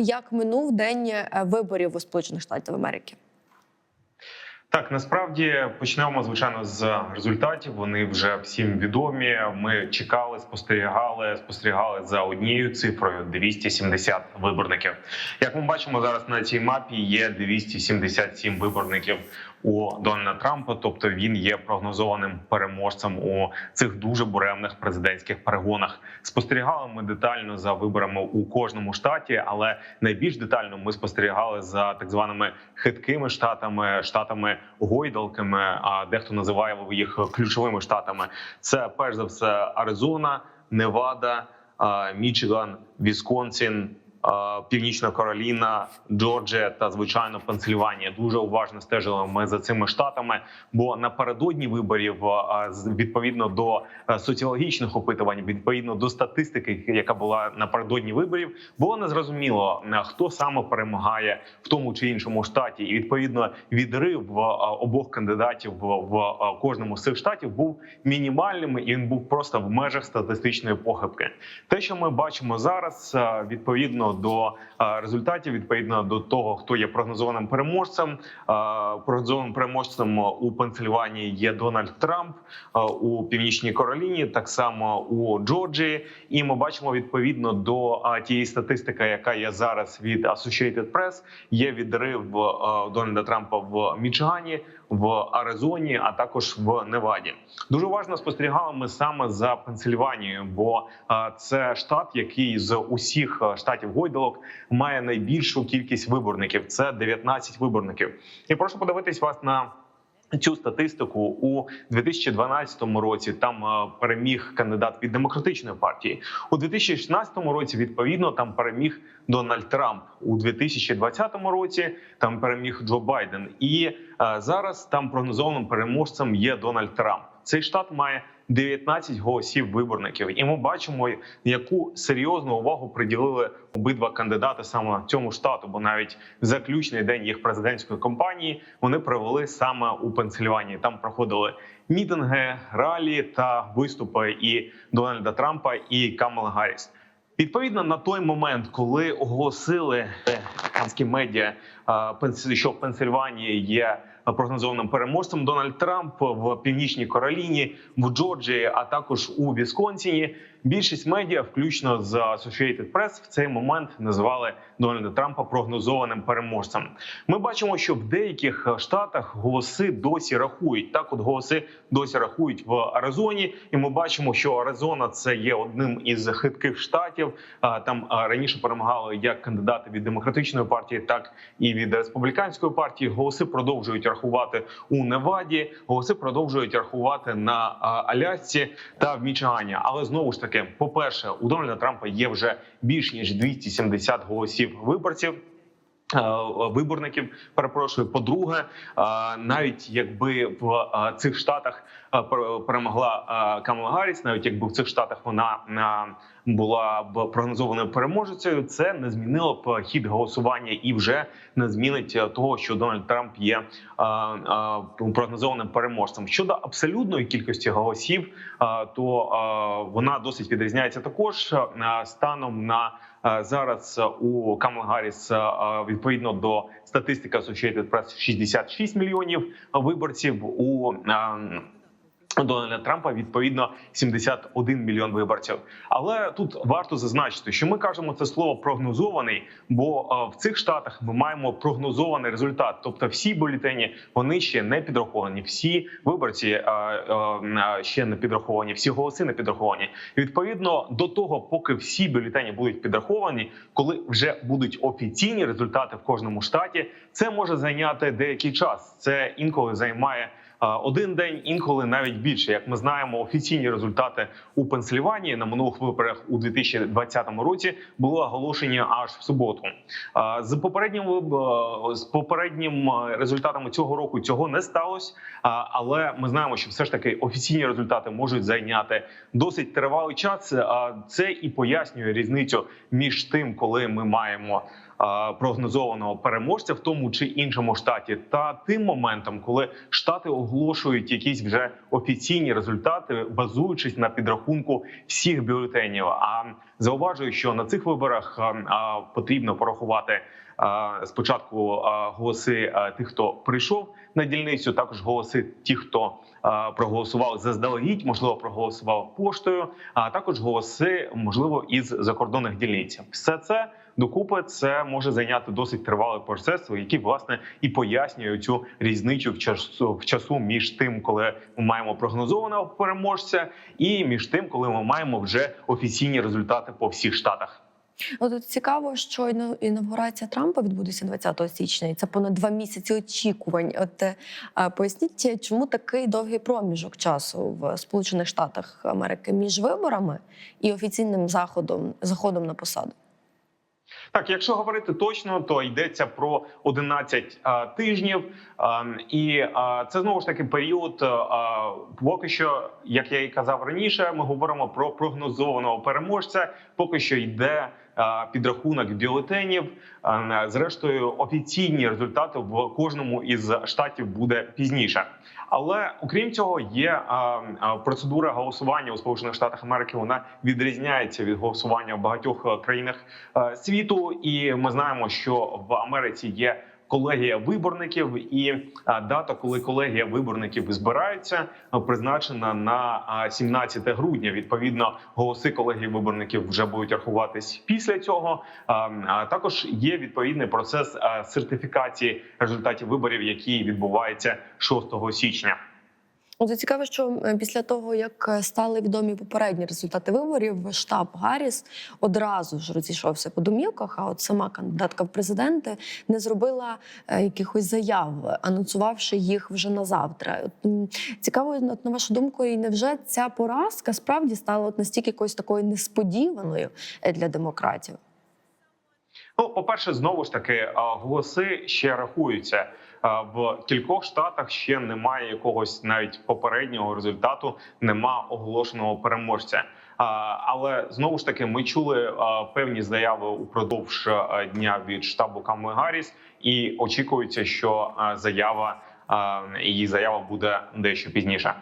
Як минув день е, виборів у Сполучених Штатів Америки? Так, насправді почнемо звичайно з результатів. Вони вже всім відомі. Ми чекали, спостерігали, спостерігали за однією цифрою 270 виборників. Як ми бачимо зараз на цій мапі, є 277 виборників у Дональда Трампа. Тобто він є прогнозованим переможцем у цих дуже буремних президентських перегонах. Спостерігали ми детально за виборами у кожному штаті, але найбільш детально ми спостерігали за так званими хиткими штатами, штатами гойдалками. А дехто називає їх ключовими штатами. Це перш за все Аризона, Невада, Мічиган, Вісконсін. Північна Кароліна, Джорджія та звичайно Пенсильванія дуже уважно стежили ми за цими штатами. Бо напередодні виборів, відповідно до е, соціологічних опитувань, відповідно до статистики, яка була напередодні виборів, було незрозуміло е, хто саме перемагає в тому чи іншому штаті, і відповідно відрив е, обох кандидатів в, кожному з цих штатів був мінімальним, і він був просто в межах статистичної похибки. Те, що ми бачимо зараз, е, до результатів, відповідно до того, хто є прогнозованим переможцем. Прогнозованим переможцем у Пенсильванії є Дональд Трамп у північній Кароліні, так само у Джорджії. І ми бачимо відповідно до тієї статистики, яка є зараз від Associated Press, є відрив Дональда Трампа в Мічигані, в Аризоні, а також в Неваді. Дуже важно спостерігали ми саме за Пенсильванією, бо е, це штат, який з усіх е, штатів гойдалок має найбільшу кількість виборників. Це 19 виборників. І прошу подивитись вас на. Цю статистику у 2012 році там е, переміг кандидат від демократичної партії. У 2016 році відповідно там переміг Дональд Трамп. У 2020 році там переміг Джо Байден. І е, зараз там прогнозованим переможцем є Дональд Трамп. Цей штат має 19 голосів виборників, і ми бачимо, яку серйозну увагу приділили обидва кандидати саме цьому штату. Бо навіть в заключний день їх президентської кампанії вони провели саме у Пенсильванії. Там проходили мітинги, ралі та виступи і Дональда Трампа і Камала Гарріс. Відповідно на той момент, коли оголосили американські медіа, що в Пенсильванії є прогнозованим переможцем Дональд Трамп в північній Кароліні, в Джорджії, а також у Вісконсіні. Більшість медіа, включно з Associated Press, в цей момент називали Дональда Трампа прогнозованим переможцем. Ми бачимо, що в деяких штатах голоси досі рахують. Так, от голоси досі рахують в Аризоні, і ми бачимо, що Аризона це є одним із хитких штатів. Там раніше перемагали як кандидати від демократичної партії, так і від республіканської партії. Голоси продовжують рахувати у Неваді. Голоси продовжують рахувати на Алясці та в Мічигані. Але знову ж таки, по перше, у Дональда Трампа є вже більш ніж 270 голосів виборців. Виборників перепрошую. По-друге, навіть якби в цих штатах перемогла Камала Гарріс, навіть якби в цих штатах вона була б прогнозованою переможецею, це не змінило б хід голосування і вже не змінить того, що Дональд Трамп є прогнозованим переможцем. Щодо абсолютної кількості голосів, то вона досить відрізняється також станом на зараз у Камел Гарріс е, відповідно до статистики Associated Press 66 мільйонів виборців. У е, Дональда Трампа відповідно 71 мільйон виборців. Але тут варто зазначити, що ми кажемо це слово прогнозований, бо е, в цих штатах ми маємо прогнозований результат. Тобто, всі бюлетені вони ще не підраховані, всі виборці е, е, ще не підраховані, всі голоси не підраховані. Відповідно до того, поки всі бюлетені будуть підраховані, коли вже будуть офіційні результати в кожному штаті, це може зайняти деякий час. Це інколи займає. Один день, інколи навіть більше. Як ми знаємо, офіційні результати у Пенсильванії на минулих виборах у 2020 році були оголошені аж в суботу. З попереднім з попереднім результатами цього року цього не сталося. Але ми знаємо, що все ж таки офіційні результати можуть зайняти досить тривалий час. Це і пояснює різницю між тим, коли ми маємо прогнозованого переможця в тому чи іншому штаті, та тим моментом, коли штати оголошують якісь вже офіційні результати, базуючись на підрахунку всіх бюлетенів. А Зауважую, що на цих виборах потрібно порахувати спочатку голоси тих, хто прийшов на дільницю, також голоси тих, хто проголосував заздалегідь, можливо, проголосував поштою, а також голоси, можливо, із закордонних дільниць. Все це докупи це може зайняти досить тривалий процес, який власне і пояснює цю різницю в часу в часу між тим, коли ми маємо прогнозованого переможця, і між тим, коли ми маємо вже офіційні результати по всіх штатах. От тут цікаво, що інавгурація Трампа відбудеться 20 січня, і це понад два місяці очікувань. От е, поясніть, чому такий довгий проміжок часу в Сполучених Штатах Америки між виборами і офіційним заходом заходом на посаду? Так, якщо говорити точно, то йдеться про 11 а, тижнів, а, і а, це знову ж таки період. А, поки що, як я і казав раніше, ми говоримо про прогнозованого переможця. Поки що йде підрахунок бюлетенів. Зрештою, офіційні результати в кожному із штатів буде пізніше. Але окрім цього, є а, процедура голосування у Сполучених Штатах Америки. Вона відрізняється від голосування в багатьох е, країнах е, світу, і ми знаємо, що в Америці є. Колегія виборників і дата, коли колегія виборників збирається, призначена на а, 17 грудня. Відповідно, голоси колегії виборників вже будуть рахуватись після цього. А також є відповідний процес сертифікації результатів виборів, який відбувається 6 січня. От цікаво, що після того, як е, стали відомі попередні результати виборів, штаб Гарріс одразу ж розійшовся по домівках. А от сама кандидатка в президенти не зробила е, якихось заяв, анонсувавши їх вже на завтра. Цікаво, от, на вашу думку, і невже ця поразка справді стала от настільки якоюсь такою несподіваною для демократів? Ну, по перше, знову ж таки, голоси ще рахуються. В кількох штатах ще немає якогось навіть попереднього результату, нема оголошеного переможця. Але знову ж таки, ми чули певні заяви упродовж дня від штабу Камали Гарріс, і очікується, що заява її заява буде дещо пізніше.